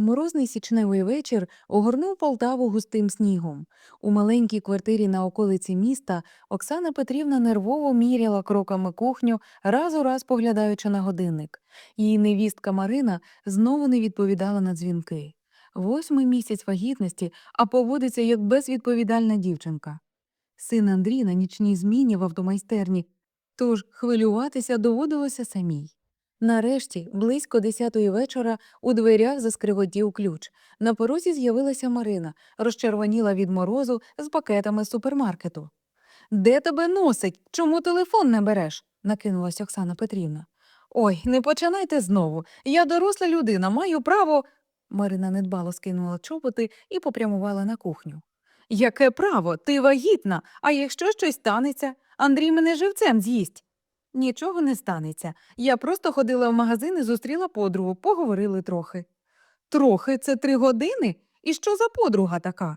Морозний січневий вечір огорнув Полтаву густим снігом. У маленькій квартирі на околиці міста Оксана Петрівна нервово міряла кроками кухню, раз у раз поглядаючи на годинник. Її невістка Марина знову не відповідала на дзвінки. Восьмий місяць вагітності, а поводиться як безвідповідальна дівчинка. Син Андрій на нічній зміні в автомайстерні, тож хвилюватися доводилося самій. Нарешті, близько десятої вечора, у дверях заскриготів ключ. На порозі з'явилася Марина, розчервоніла від морозу з пакетами супермаркету. Де тебе носить? Чому телефон не береш? накинулась Оксана Петрівна. Ой, не починайте знову. Я доросла людина, маю право. Марина недбало скинула чоботи і попрямувала на кухню. Яке право? Ти вагітна, а якщо щось станеться, Андрій мене живцем з'їсть. Нічого не станеться. Я просто ходила в магазин і зустріла подругу, поговорили трохи. Трохи це три години? І що за подруга така?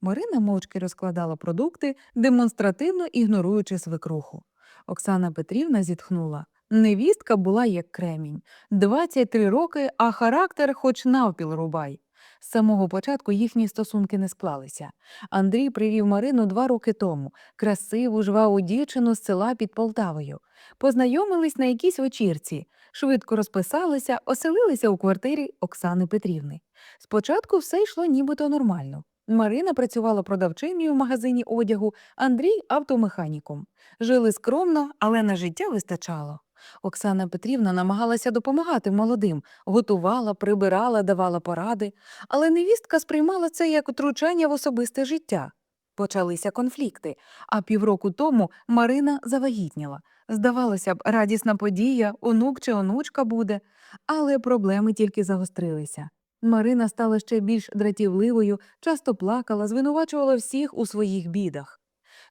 Марина мовчки розкладала продукти, демонстративно ігноруючи свекруху. Оксана Петрівна зітхнула. Невістка була як кремінь. 23 роки, а характер хоч навпіл рубай. З самого початку їхні стосунки не склалися. Андрій привів Марину два роки тому, красиву, жваву дівчину з села під Полтавою. Познайомились на якійсь вечірці, швидко розписалися, оселилися у квартирі Оксани Петрівни. Спочатку все йшло нібито нормально. Марина працювала продавчиною в магазині одягу, Андрій автомеханіком. Жили скромно, але на життя вистачало. Оксана Петрівна намагалася допомагати молодим, готувала, прибирала, давала поради, але невістка сприймала це як втручання в особисте життя. Почалися конфлікти, а півроку тому Марина завагітніла. Здавалося б, радісна подія, онук чи онучка буде, але проблеми тільки загострилися. Марина стала ще більш дратівливою, часто плакала, звинувачувала всіх у своїх бідах.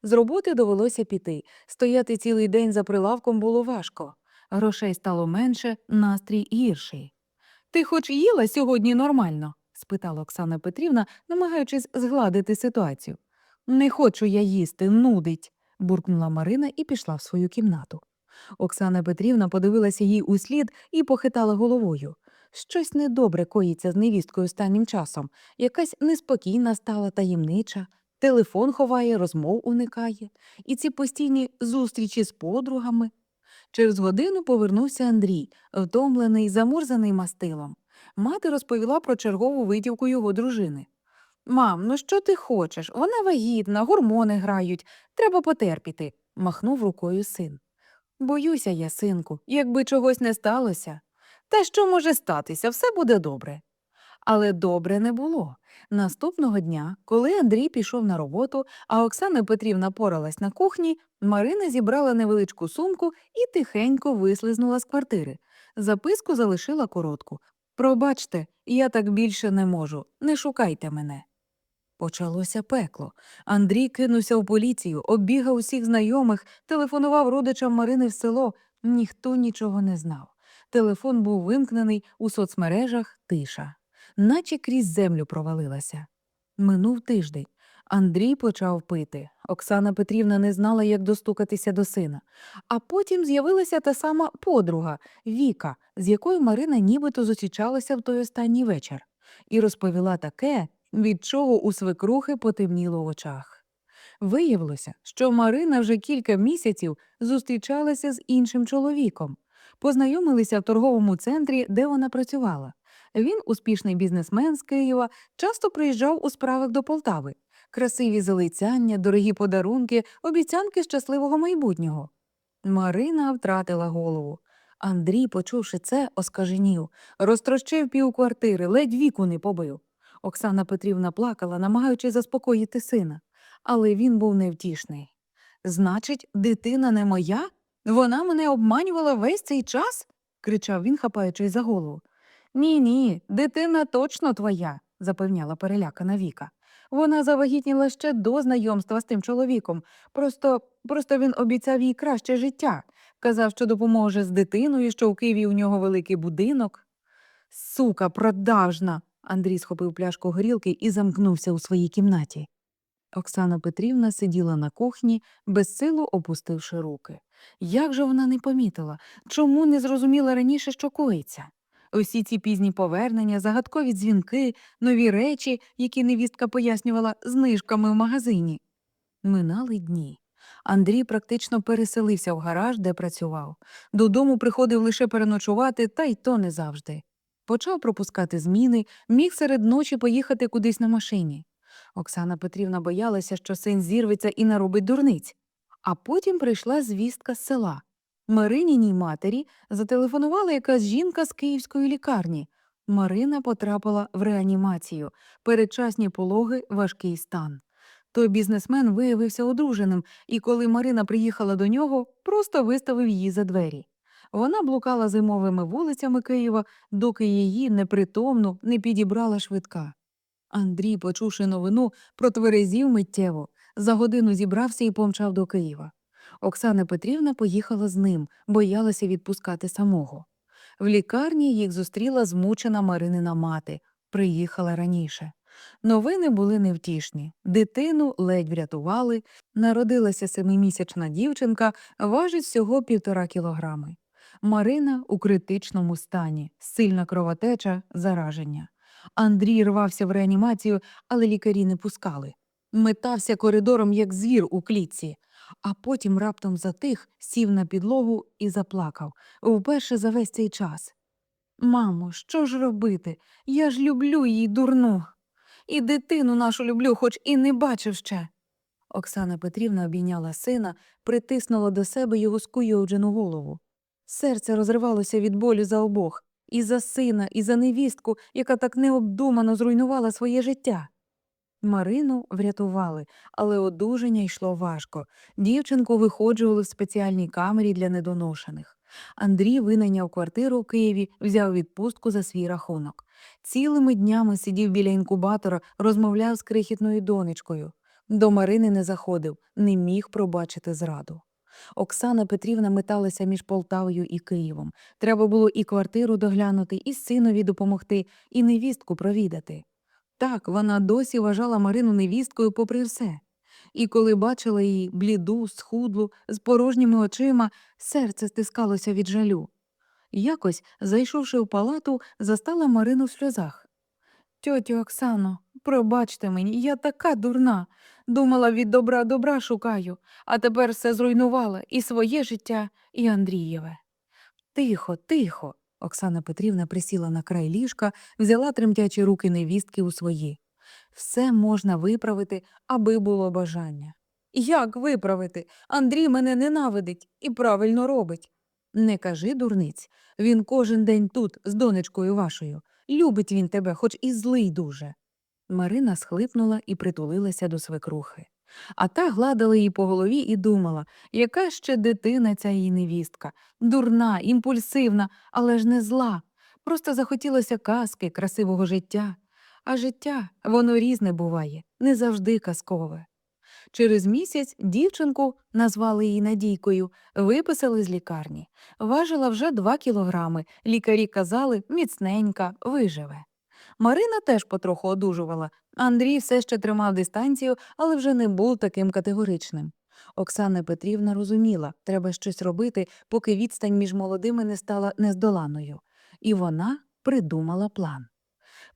З роботи довелося піти. Стояти цілий день за прилавком було важко. Грошей стало менше, настрій гірший. Ти хоч їла сьогодні нормально? спитала Оксана Петрівна, намагаючись згладити ситуацію. Не хочу я їсти, нудить, буркнула Марина і пішла в свою кімнату. Оксана Петрівна подивилася їй у слід і похитала головою. Щось недобре коїться з невісткою останнім часом, якась неспокійна стала таємнича, телефон ховає, розмов уникає, і ці постійні зустрічі з подругами. Через годину повернувся Андрій, втомлений, замурзаний мастилом. Мати розповіла про чергову витівку його дружини. Мам, ну що ти хочеш? Вона вагітна, гормони грають, треба потерпіти, махнув рукою син. Боюся я, синку, якби чогось не сталося. Та що може статися, все буде добре. Але добре не було. Наступного дня, коли Андрій пішов на роботу, а Оксана Петрівна поралась на кухні, Марина зібрала невеличку сумку і тихенько вислизнула з квартири. Записку залишила коротку. Пробачте, я так більше не можу, не шукайте мене. Почалося пекло. Андрій кинувся в поліцію, оббігав усіх знайомих, телефонував родичам Марини в село. Ніхто нічого не знав. Телефон був вимкнений у соцмережах тиша, наче крізь землю провалилася. Минув тиждень. Андрій почав пити. Оксана Петрівна не знала, як достукатися до сина. А потім з'явилася та сама подруга Віка, з якою Марина нібито зустрічалася в той останній вечір, і розповіла таке, від чого у свекрухи потемніло в очах. Виявилося, що Марина вже кілька місяців зустрічалася з іншим чоловіком. Познайомилися в торговому центрі, де вона працювала. Він, успішний бізнесмен з Києва, часто приїжджав у справах до Полтави. Красиві залицяння, дорогі подарунки, обіцянки щасливого майбутнього. Марина втратила голову. Андрій, почувши це, оскаженів, розтрощив півквартири, ледь віку не побив. Оксана Петрівна плакала, намагаючись заспокоїти сина, але він був невтішний. Значить, дитина не моя? Вона мене обманювала весь цей час? кричав він, хапаючись за голову. Ні, ні, дитина точно твоя, запевняла перелякана Віка. Вона завагітніла ще до знайомства з тим чоловіком. Просто, просто він обіцяв їй краще життя. Казав, що допоможе з дитиною, що у Києві у нього великий будинок. Сука, продажна. Андрій схопив пляшку горілки і замкнувся у своїй кімнаті. Оксана Петрівна сиділа на кухні, безсилу опустивши руки. Як же вона не помітила? Чому не зрозуміла раніше, що коїться? Усі ці пізні повернення, загадкові дзвінки, нові речі, які невістка пояснювала знижками в магазині. Минали дні. Андрій практично переселився в гараж, де працював. Додому приходив лише переночувати, та й то не завжди. Почав пропускати зміни, міг серед ночі поїхати кудись на машині. Оксана Петрівна боялася, що син зірветься і наробить дурниць. А потім прийшла звістка з села. Мариніній матері зателефонувала якась жінка з київської лікарні. Марина потрапила в реанімацію, передчасні пологи, важкий стан. Той бізнесмен виявився одруженим, і коли Марина приїхала до нього, просто виставив її за двері. Вона блукала зимовими вулицями Києва, доки її непритомну не підібрала швидка. Андрій, почувши новину, протверезів миттєво, за годину зібрався і помчав до Києва. Оксана Петрівна поїхала з ним, боялася відпускати самого. В лікарні їх зустріла змучена Маринина мати, приїхала раніше. Новини були невтішні. Дитину ледь врятували, народилася семимісячна дівчинка, важить всього півтора кілограми. Марина у критичному стані, сильна кровотеча, зараження. Андрій рвався в реанімацію, але лікарі не пускали. Метався коридором, як звір у клітці, а потім раптом затих, сів на підлогу і заплакав вперше за весь цей час. Мамо, що ж робити? Я ж люблю її дурну. І дитину нашу люблю, хоч і не бачив ще. Оксана Петрівна обійняла сина, притиснула до себе його скуйовджену голову. Серце розривалося від болю за обох і за сина, і за невістку, яка так необдумано зруйнувала своє життя. Марину врятували, але одужання йшло важко. Дівчинку виходжували в спеціальній камері для недоношених. Андрій винайняв квартиру у Києві, взяв відпустку за свій рахунок. Цілими днями сидів біля інкубатора, розмовляв з крихітною донечкою. До Марини не заходив, не міг пробачити зраду. Оксана Петрівна металася між Полтавою і Києвом. Треба було і квартиру доглянути, і синові допомогти, і невістку провідати. Так, вона досі вважала Марину невісткою попри все. І коли бачила її бліду, схудлу, з порожніми очима, серце стискалося від жалю. Якось, зайшовши в палату, застала Марину в сльозах. Тьотю Оксано, пробачте мені, я така дурна. Думала, від добра добра шукаю, а тепер все зруйнувала і своє життя, і Андрієве. Тихо, тихо. Оксана Петрівна присіла на край ліжка, взяла тремтячі руки невістки у свої. Все можна виправити, аби було бажання. Як виправити? Андрій мене ненавидить і правильно робить. Не кажи, дурниць, він кожен день тут, з донечкою вашою. Любить він тебе, хоч і злий дуже. Марина схлипнула і притулилася до свекрухи. А та гладила її по голові і думала, яка ще дитина ця її невістка, дурна, імпульсивна, але ж не зла. Просто захотілося казки, красивого життя. А життя воно різне буває, не завжди казкове. Через місяць дівчинку, назвали її Надійкою, виписали з лікарні. Важила вже два кілограми. Лікарі казали, міцненька, виживе. Марина теж потроху одужувала. Андрій все ще тримав дистанцію, але вже не був таким категоричним. Оксана Петрівна розуміла, треба щось робити, поки відстань між молодими не стала нездоланою. І вона придумала план.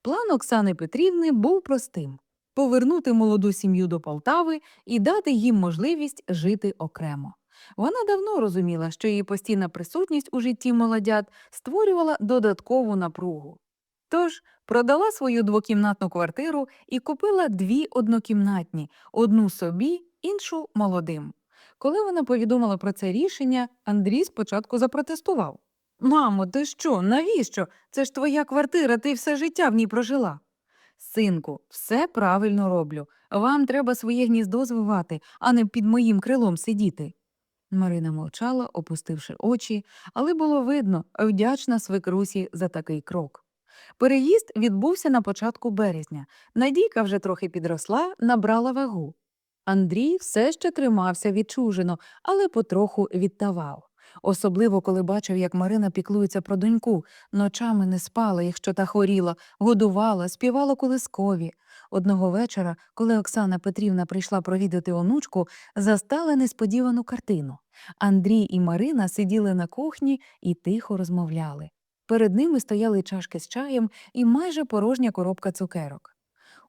План Оксани Петрівни був простим повернути молоду сім'ю до Полтави і дати їм можливість жити окремо. Вона давно розуміла, що її постійна присутність у житті молодят створювала додаткову напругу. Тож продала свою двокімнатну квартиру і купила дві однокімнатні, одну собі, іншу молодим. Коли вона повідомила про це рішення, Андрій спочатку запротестував. Мамо, ти що? Навіщо? Це ж твоя квартира, ти все життя в ній прожила. Синку, все правильно роблю. Вам треба своє гніздо звивати, а не під моїм крилом сидіти. Марина мовчала, опустивши очі, але було видно, вдячна свекрусі за такий крок. Переїзд відбувся на початку березня. Надійка вже трохи підросла, набрала вагу. Андрій все ще тримався відчужено, але потроху відтавав. Особливо, коли бачив, як Марина піклується про доньку, ночами не спала, якщо та хворіла, годувала, співала колискові. Одного вечора, коли Оксана Петрівна прийшла провідати онучку, застала несподівану картину. Андрій і Марина сиділи на кухні і тихо розмовляли. Перед ними стояли чашки з чаєм і майже порожня коробка цукерок.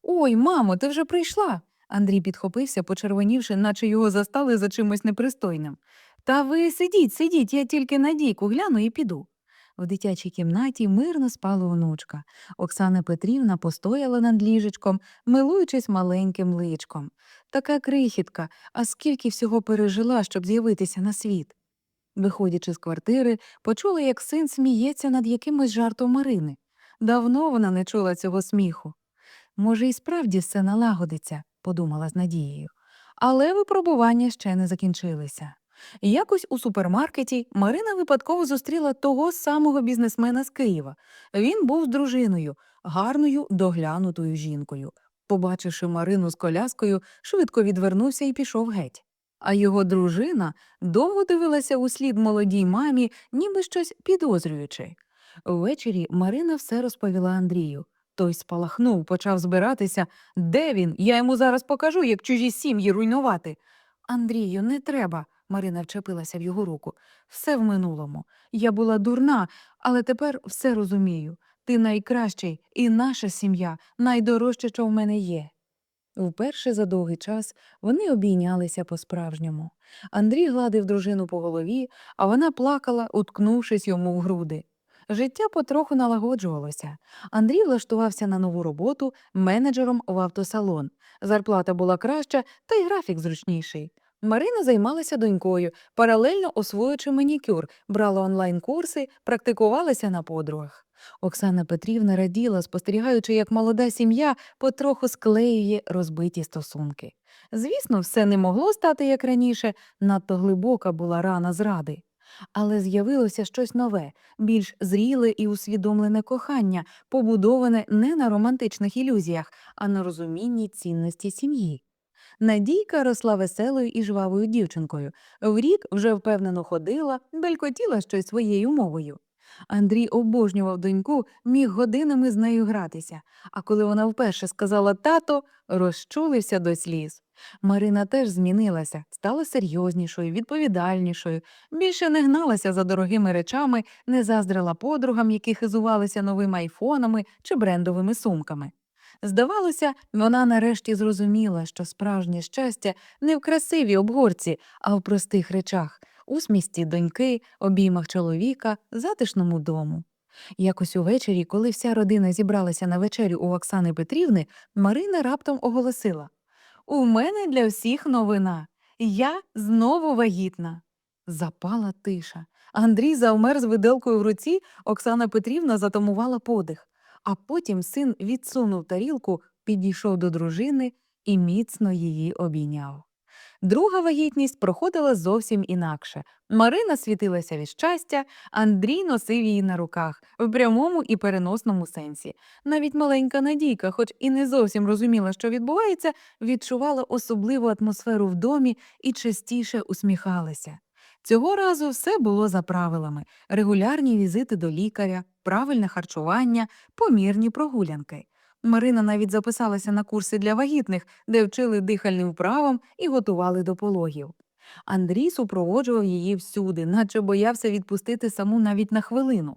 Ой, мамо, ти вже прийшла. Андрій підхопився, почервонівши, наче його застали за чимось непристойним. Та ви сидіть, сидіть, я тільки на дійку гляну і піду. В дитячій кімнаті мирно спала онучка. Оксана Петрівна постояла над ліжечком, милуючись маленьким личком. Така крихітка, а скільки всього пережила, щоб з'явитися на світ. Виходячи з квартири, почула, як син сміється над якимось жартом Марини. Давно вона не чула цього сміху. Може, і справді все налагодиться, подумала з надією. Але випробування ще не закінчилися. Якось у супермаркеті Марина випадково зустріла того самого бізнесмена з Києва. Він був з дружиною, гарною доглянутою жінкою. Побачивши Марину з коляскою, швидко відвернувся і пішов геть. А його дружина довго дивилася у слід молодій мамі, ніби щось підозрюючи. Ввечері Марина все розповіла Андрію. Той спалахнув, почав збиратися. Де він? Я йому зараз покажу, як чужі сім'ї руйнувати. Андрію, не треба. Марина вчепилася в його руку. Все в минулому. Я була дурна, але тепер все розумію. Ти найкращий, і наша сім'я найдорожче, що в мене є. Вперше за довгий час вони обійнялися по-справжньому. Андрій гладив дружину по голові, а вона плакала, уткнувшись йому в груди. Життя потроху налагоджувалося. Андрій влаштувався на нову роботу менеджером в автосалон. Зарплата була краща, та й графік зручніший. Марина займалася донькою, паралельно освоюючи манікюр, брала онлайн-курси, практикувалася на подругах. Оксана Петрівна раділа, спостерігаючи, як молода сім'я потроху склеює розбиті стосунки. Звісно, все не могло стати як раніше, надто глибока була рана зради. Але з'явилося щось нове, більш зріле і усвідомлене кохання, побудоване не на романтичних ілюзіях, а на розумінні цінності сім'ї. Надійка росла веселою і жвавою дівчинкою. В рік вже впевнено ходила, белькотіла щось своєю мовою. Андрій обожнював доньку, міг годинами з нею гратися, а коли вона вперше сказала тато, розчулився до сліз. Марина теж змінилася, стала серйознішою, відповідальнішою, більше не гналася за дорогими речами, не заздрила подругам, які хизувалися новими айфонами чи брендовими сумками. Здавалося, вона нарешті зрозуміла, що справжнє щастя не в красивій обгорці, а в простих речах усмісті доньки, обіймах чоловіка, затишному дому. Якось увечері, коли вся родина зібралася на вечерю у Оксани Петрівни, Марина раптом оголосила У мене для всіх новина. Я знову вагітна. Запала тиша. Андрій завмер з виделкою в руці, Оксана Петрівна затамувала подих. А потім син відсунув тарілку, підійшов до дружини і міцно її обійняв. Друга вагітність проходила зовсім інакше. Марина світилася від щастя, Андрій носив її на руках в прямому і переносному сенсі. Навіть маленька Надійка, хоч і не зовсім розуміла, що відбувається, відчувала особливу атмосферу в домі і частіше усміхалася. Цього разу все було за правилами: регулярні візити до лікаря, правильне харчування, помірні прогулянки. Марина навіть записалася на курси для вагітних, де вчили дихальним вправам і готували до пологів. Андрій супроводжував її всюди, наче боявся відпустити саму навіть на хвилину.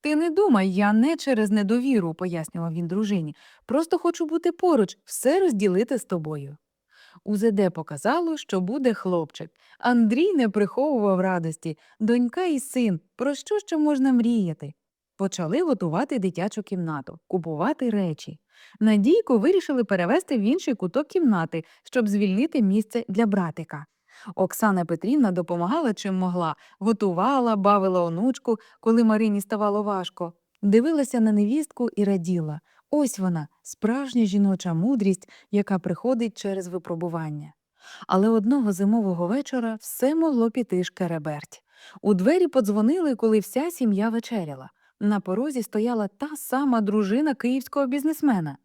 Ти не думай, я не через недовіру, пояснював він дружині. Просто хочу бути поруч, все розділити з тобою. УЗД показало, що буде хлопчик. Андрій не приховував радості, донька і син, про що ще можна мріяти. Почали готувати дитячу кімнату, купувати речі. Надійку вирішили перевести в інший куток кімнати, щоб звільнити місце для братика. Оксана Петрівна допомагала чим могла, готувала, бавила онучку, коли Марині ставало важко. Дивилася на невістку і раділа. Ось вона, справжня жіноча мудрість, яка приходить через випробування. Але одного зимового вечора все могло піти шкереберть. У двері подзвонили, коли вся сім'я вечеряла. На порозі стояла та сама дружина київського бізнесмена.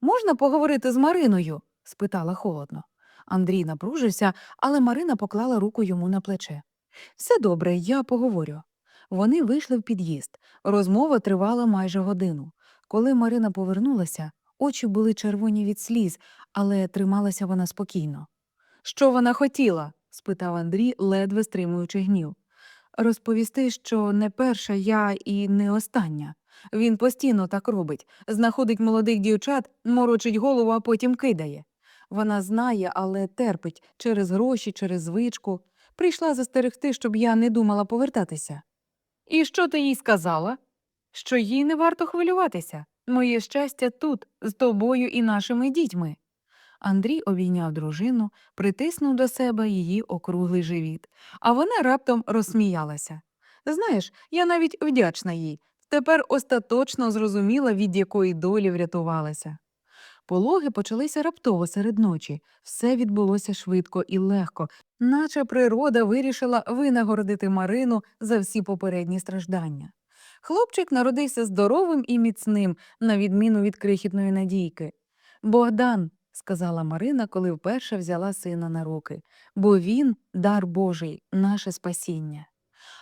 Можна поговорити з Мариною? спитала холодно. Андрій напружився, але Марина поклала руку йому на плече. Все добре, я поговорю. Вони вийшли в під'їзд. Розмова тривала майже годину. Коли Марина повернулася, очі були червоні від сліз, але трималася вона спокійно. Що вона хотіла? спитав Андрій, ледве стримуючи гнів. Розповісти, що не перша я і не остання. Він постійно так робить, знаходить молодих дівчат, морочить голову, а потім кидає. Вона знає, але терпить через гроші, через звичку. Прийшла застерегти, щоб я не думала повертатися. І що ти їй сказала? Що їй не варто хвилюватися. Моє щастя тут, з тобою і нашими дітьми. Андрій обійняв дружину, притиснув до себе її округлий живіт, а вона раптом розсміялася. Знаєш, я навіть вдячна їй. Тепер остаточно зрозуміла, від якої долі врятувалася. Пологи почалися раптово серед ночі. Все відбулося швидко і легко, наче природа вирішила винагородити Марину за всі попередні страждання. Хлопчик народився здоровим і міцним, на відміну від крихітної надійки. Богдан, сказала Марина, коли вперше взяла сина на руки, бо він дар Божий, наше спасіння.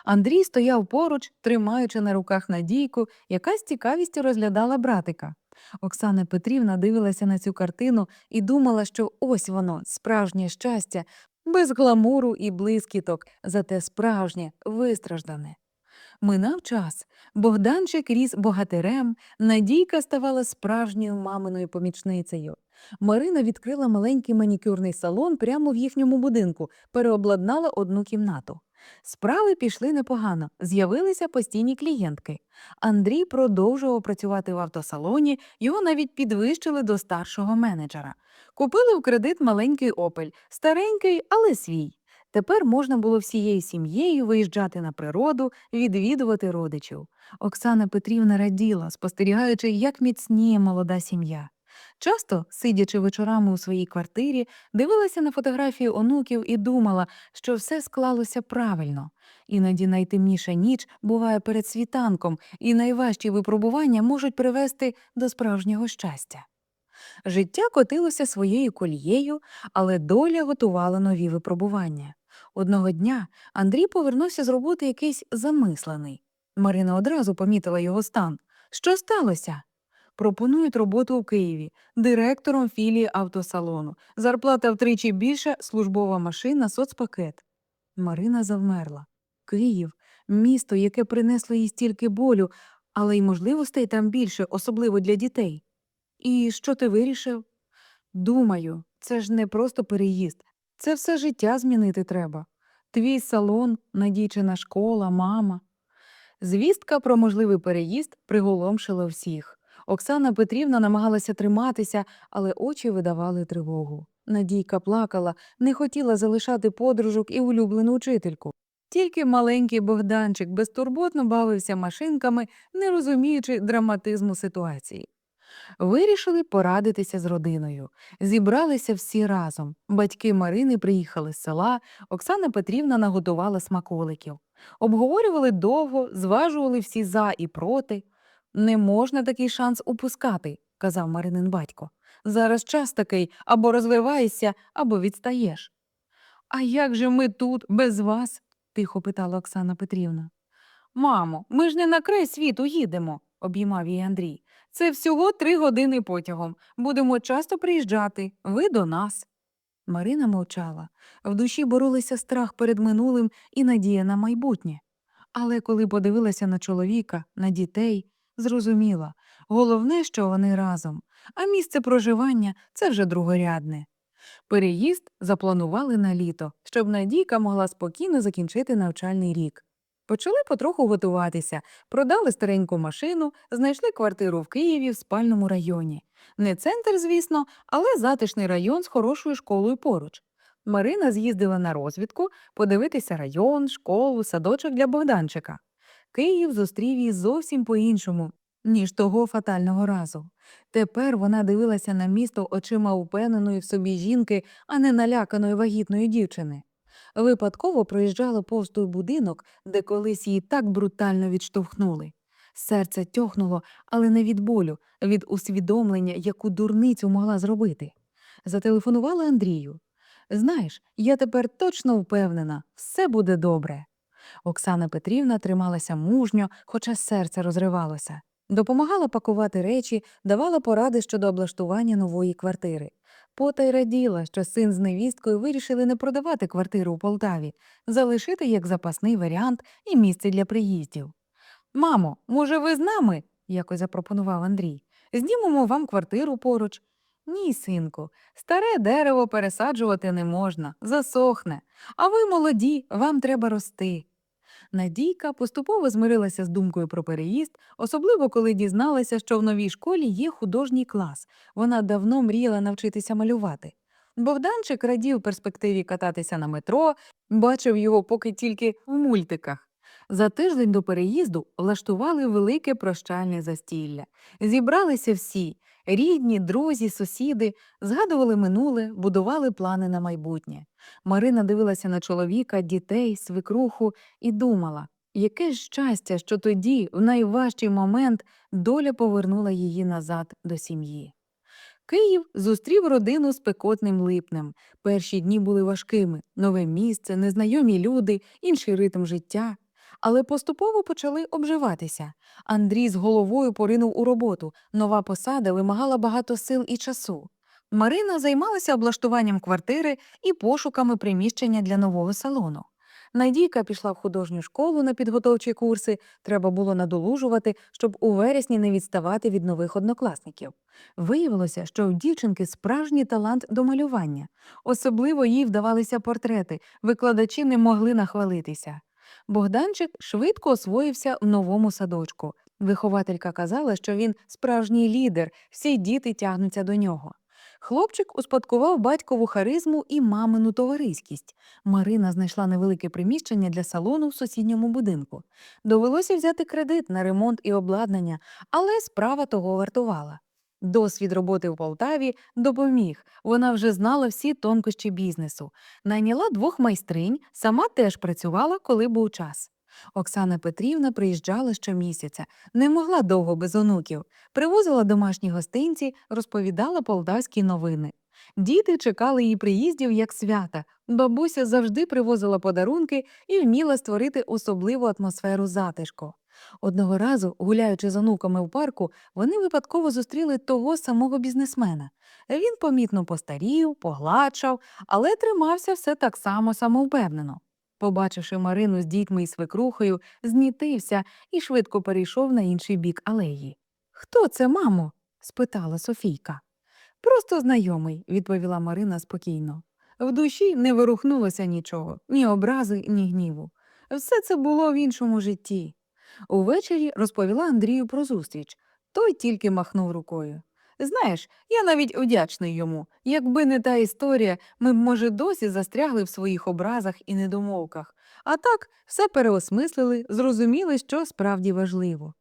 Андрій стояв поруч, тримаючи на руках Надійку, яка з цікавістю розглядала братика. Оксана Петрівна дивилася на цю картину і думала, що ось воно, справжнє щастя, без гламуру і блискіток, зате справжнє, вистраждане. Минав час. Богданчик ріс богатирем, Надійка ставала справжньою маминою помічницею. Марина відкрила маленький манікюрний салон прямо в їхньому будинку, переобладнала одну кімнату. Справи пішли непогано, з'явилися постійні клієнтки. Андрій продовжував працювати в автосалоні, його навіть підвищили до старшого менеджера. Купили в кредит маленький опель, старенький, але свій. Тепер можна було всією сім'єю виїжджати на природу, відвідувати родичів. Оксана Петрівна раділа, спостерігаючи, як міцніє молода сім'я. Часто, сидячи вечорами у своїй квартирі, дивилася на фотографії онуків і думала, що все склалося правильно. Іноді найтемніша ніч буває перед світанком, і найважчі випробування можуть привести до справжнього щастя. Життя котилося своєю колією, але доля готувала нові випробування. Одного дня Андрій повернувся з роботи якийсь замислений. Марина одразу помітила його стан. Що сталося? Пропонують роботу у Києві директором філії автосалону. Зарплата втричі більша, службова машина, соцпакет. Марина завмерла. Київ місто, яке принесло їй стільки болю, але й можливостей там більше, особливо для дітей. І що ти вирішив? Думаю, це ж не просто переїзд, це все життя змінити треба. Твій салон, надійчина школа, мама. Звістка про можливий переїзд приголомшила всіх. Оксана Петрівна намагалася триматися, але очі видавали тривогу. Надійка плакала, не хотіла залишати подружок і улюблену учительку. Тільки маленький Богданчик безтурботно бавився машинками, не розуміючи драматизму ситуації. Вирішили порадитися з родиною. Зібралися всі разом. Батьки Марини приїхали з села, Оксана Петрівна наготувала смаколиків. Обговорювали довго, зважували всі за і проти. Не можна такий шанс упускати, казав Маринин батько. Зараз час такий або розвиваєшся, або відстаєш. А як же ми тут, без вас? тихо питала Оксана Петрівна. Мамо, ми ж не на край світу їдемо, обіймав її Андрій. Це всього три години потягом. Будемо часто приїжджати, ви до нас. Марина мовчала. В душі боролися страх перед минулим і надія на майбутнє. Але коли подивилася на чоловіка, на дітей, зрозуміла головне, що вони разом, а місце проживання це вже другорядне. Переїзд запланували на літо, щоб Надійка могла спокійно закінчити навчальний рік. Почали потроху готуватися, продали стареньку машину, знайшли квартиру в Києві в спальному районі. Не центр, звісно, але затишний район з хорошою школою поруч. Марина з'їздила на розвідку подивитися район, школу, садочок для Богданчика. Київ зустрів її зовсім по-іншому, ніж того фатального разу. Тепер вона дивилася на місто очима упевненої в собі жінки, а не наляканої вагітної дівчини. Випадково проїжджала повз той будинок, де колись її так брутально відштовхнули. Серце тьохнуло, але не від болю, від усвідомлення, яку дурницю могла зробити. Зателефонувала Андрію. Знаєш, я тепер точно впевнена, все буде добре. Оксана Петрівна трималася мужньо, хоча серце розривалося. Допомагала пакувати речі, давала поради щодо облаштування нової квартири. Потай раділа, що син з невісткою вирішили не продавати квартиру у Полтаві, залишити як запасний варіант і місце для приїздів. Мамо, може, ви з нами? якось запропонував Андрій. Знімемо вам квартиру поруч. Ні, синку, старе дерево пересаджувати не можна, засохне. А ви молоді, вам треба рости. Надійка поступово змирилася з думкою про переїзд, особливо коли дізналася, що в новій школі є художній клас. Вона давно мріяла навчитися малювати. Богданчик радів перспективі кататися на метро, бачив його поки тільки в мультиках. За тиждень до переїзду влаштували велике прощальне застілля. Зібралися всі рідні, друзі, сусіди, згадували минуле, будували плани на майбутнє. Марина дивилася на чоловіка, дітей, свекруху і думала, яке щастя, що тоді, в найважчий момент, доля повернула її назад до сім'ї. Київ зустрів родину спекотним липнем. Перші дні були важкими нове місце, незнайомі люди, інший ритм життя. Але поступово почали обживатися. Андрій з головою поринув у роботу. Нова посада вимагала багато сил і часу. Марина займалася облаштуванням квартири і пошуками приміщення для нового салону. Надійка пішла в художню школу на підготовчі курси, треба було надолужувати, щоб у вересні не відставати від нових однокласників. Виявилося, що в дівчинки справжній талант до малювання. Особливо їй вдавалися портрети, викладачі не могли нахвалитися. Богданчик швидко освоївся в новому садочку. Вихователька казала, що він справжній лідер, всі діти тягнуться до нього. Хлопчик успадкував батькову харизму і мамину товариськість. Марина знайшла невелике приміщення для салону в сусідньому будинку. Довелося взяти кредит на ремонт і обладнання, але справа того вартувала. Досвід роботи в Полтаві допоміг. Вона вже знала всі тонкощі бізнесу. Найняла двох майстринь, сама теж працювала, коли був час. Оксана Петрівна приїжджала щомісяця, не могла довго без онуків, привозила домашні гостинці, розповідала полтавські новини. Діти чекали її приїздів як свята. Бабуся завжди привозила подарунки і вміла створити особливу атмосферу затишку. Одного разу, гуляючи з онуками в парку, вони випадково зустріли того самого бізнесмена. Він помітно постарів, погладшав, але тримався все так само самовпевнено. Побачивши Марину з дітьми і свекрухою, знітився і швидко перейшов на інший бік алеї. Хто це, мамо? спитала Софійка. Просто знайомий, відповіла Марина спокійно. В душі не ворухнулося нічого, ні образи, ні гніву. Все це було в іншому житті. Увечері розповіла Андрію про зустріч. Той тільки махнув рукою. Знаєш, я навіть вдячний йому. Якби не та історія, ми б, може, досі застрягли в своїх образах і недомовках. А так все переосмислили, зрозуміли, що справді важливо.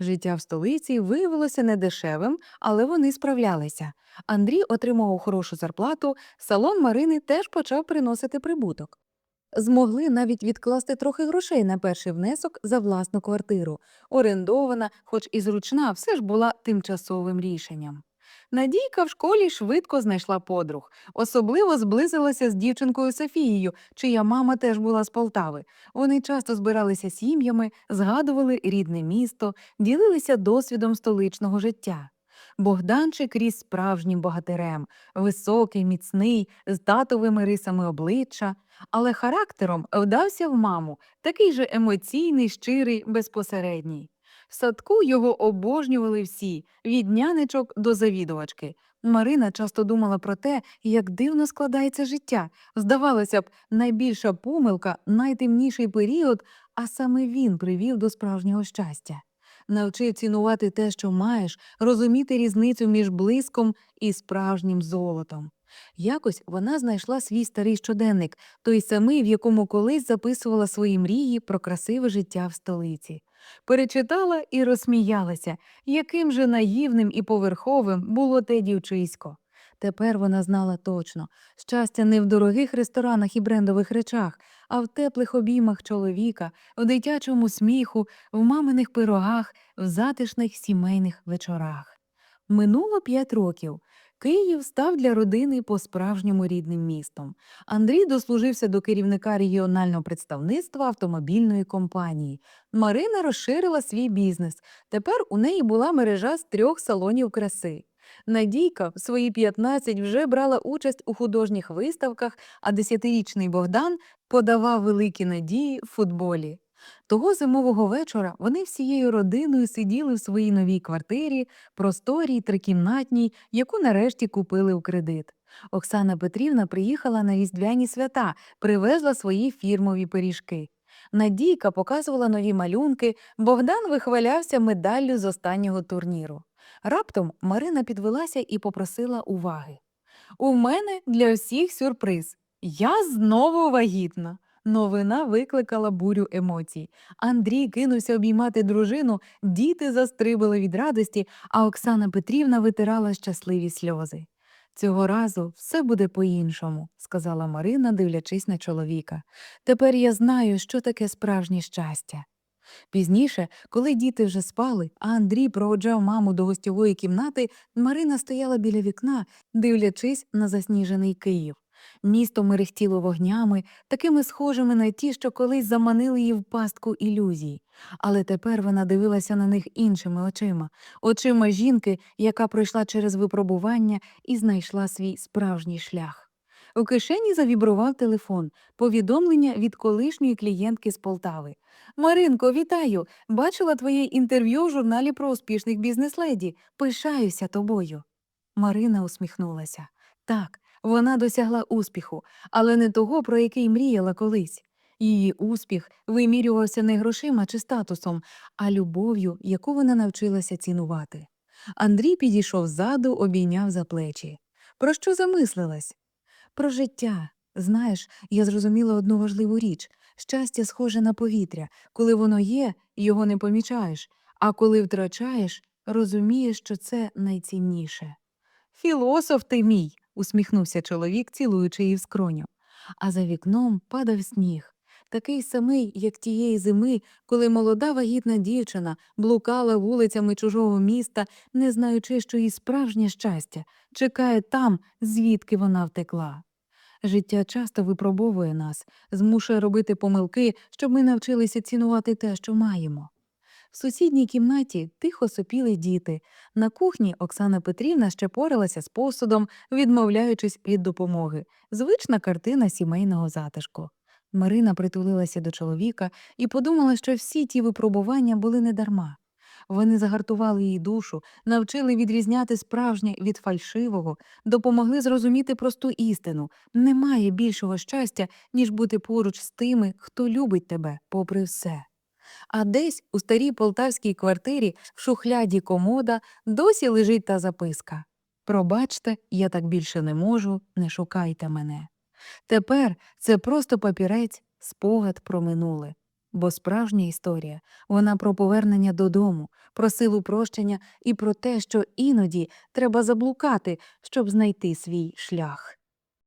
Життя в столиці виявилося недешевим, але вони справлялися. Андрій отримував хорошу зарплату, салон Марини теж почав приносити прибуток. Змогли навіть відкласти трохи грошей на перший внесок за власну квартиру. Орендована, хоч і зручна, все ж була тимчасовим рішенням. Надійка в школі швидко знайшла подруг, особливо зблизилася з дівчинкою Софією, чия мама теж була з Полтави. Вони часто збиралися сім'ями, згадували рідне місто, ділилися досвідом столичного життя. Богданчик ріс справжнім богатирем, високий, міцний, з татовими рисами обличчя, але характером вдався в маму, такий же емоційний, щирий, безпосередній. В садку його обожнювали всі, від нянечок до завідувачки. Марина часто думала про те, як дивно складається життя. Здавалося б, найбільша помилка, найтемніший період, а саме він привів до справжнього щастя. Навчив цінувати те, що маєш, розуміти різницю між блиском і справжнім золотом. Якось вона знайшла свій старий щоденник, той самий, в якому колись записувала свої мрії про красиве життя в столиці. Перечитала і розсміялася, яким же наївним і поверховим було те дівчисько. Тепер вона знала точно щастя не в дорогих ресторанах і брендових речах, а в теплих обіймах чоловіка, в дитячому сміху, в маминих пирогах, в затишних сімейних вечорах. Минуло п'ять років. Київ став для родини по-справжньому рідним містом. Андрій дослужився до керівника регіонального представництва автомобільної компанії. Марина розширила свій бізнес. Тепер у неї була мережа з трьох салонів краси. Надійка в свої 15 вже брала участь у художніх виставках, а десятирічний Богдан подавав великі надії в футболі. Того зимового вечора вони всією родиною сиділи в своїй новій квартирі, просторій, трикімнатній, яку нарешті купили у кредит. Оксана Петрівна приїхала на різдвяні свята, привезла свої фірмові пиріжки. Надійка показувала нові малюнки, Богдан вихвалявся медаллю з останнього турніру. Раптом Марина підвелася і попросила уваги. У мене для всіх сюрприз. Я знову вагітна. Новина викликала бурю емоцій. Андрій кинувся обіймати дружину, діти застрибали від радості, а Оксана Петрівна витирала щасливі сльози. Цього разу все буде по-іншому, сказала Марина, дивлячись на чоловіка. Тепер я знаю, що таке справжнє щастя. Пізніше, коли діти вже спали, а Андрій проводжав маму до гостьової кімнати, Марина стояла біля вікна, дивлячись на засніжений Київ. Місто мерехтіло вогнями, такими схожими на ті, що колись заманили її в пастку ілюзій. Але тепер вона дивилася на них іншими очима, очима жінки, яка пройшла через випробування і знайшла свій справжній шлях. У кишені завібрував телефон, повідомлення від колишньої клієнтки з Полтави. Маринко, вітаю! Бачила твоє інтерв'ю в журналі про успішних бізнес-леді. Пишаюся тобою. Марина усміхнулася. Так, вона досягла успіху, але не того, про який мріяла колись. Її успіх вимірювався не грошима чи статусом, а любов'ю, яку вона навчилася цінувати. Андрій підійшов ззаду, обійняв за плечі. Про що замислилась? Про життя. Знаєш, я зрозуміла одну важливу річ щастя схоже на повітря. Коли воно є, його не помічаєш, а коли втрачаєш, розумієш, що це найцінніше. Філософ ти мій, усміхнувся чоловік, цілуючи її в скроню. А за вікном падав сніг, такий самий, як тієї зими, коли молода вагітна дівчина блукала вулицями чужого міста, не знаючи, що її справжнє щастя чекає там, звідки вона втекла. Життя часто випробовує нас, змушує робити помилки, щоб ми навчилися цінувати те, що маємо. В сусідній кімнаті тихо сопіли діти. На кухні Оксана Петрівна ще поралася з посудом, відмовляючись від допомоги. Звична картина сімейного затишку. Марина притулилася до чоловіка і подумала, що всі ті випробування були недарма. Вони загартували її душу, навчили відрізняти справжнє від фальшивого, допомогли зрозуміти просту істину немає більшого щастя, ніж бути поруч з тими, хто любить тебе, попри все. А десь у старій полтавській квартирі в шухляді комода досі лежить та записка Пробачте, я так більше не можу, не шукайте мене. Тепер це просто папірець, спогад про минуле. Бо справжня історія вона про повернення додому, про силу прощення і про те, що іноді треба заблукати, щоб знайти свій шлях.